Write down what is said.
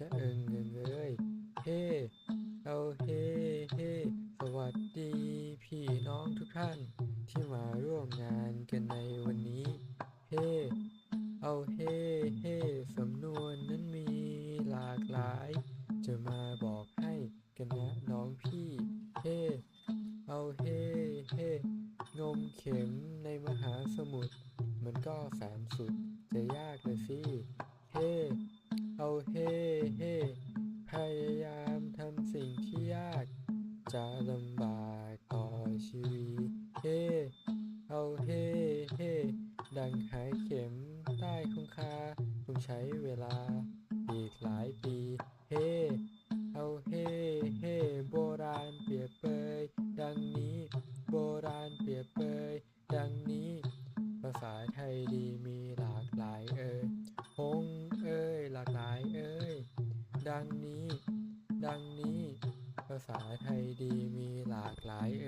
ชะเอิงเอิงเอ้ยเฮ้เอาเฮ้เฮ้สวัสดีพี่น้องทุกท่านที่มาร่วมงานกันในวันนี้ เฮ้เอาเฮ้เฮ้สำนวนนั้นมีหลากหลาย จะมาบอกให้กันนะน้องพี่ เฮ้เอาเฮ้เฮ้งมเข็มในมหาสมุทรมันก็แสนสุดจะยากเลยสิ เฮ้ เอาเฮ้ จะลำบากต่อชีวิต เฮ่เอาเฮ่เฮ่ดังหายเข็มใต้คงคาต้องใช้เวลาอีกหลายปี เฮ่เอาเฮ่เฮ่โบราณเปรียบเปย ดังนี้ โบราณเปรียบเปย ดังนี้ ภาษาไทยดีมีหลากหลายเอ่ยฮงเอ้ยหลากหลายเอ้ย ดังนี้ ดังนี้ ษาไทยดีมีหลากหลายเอ่ย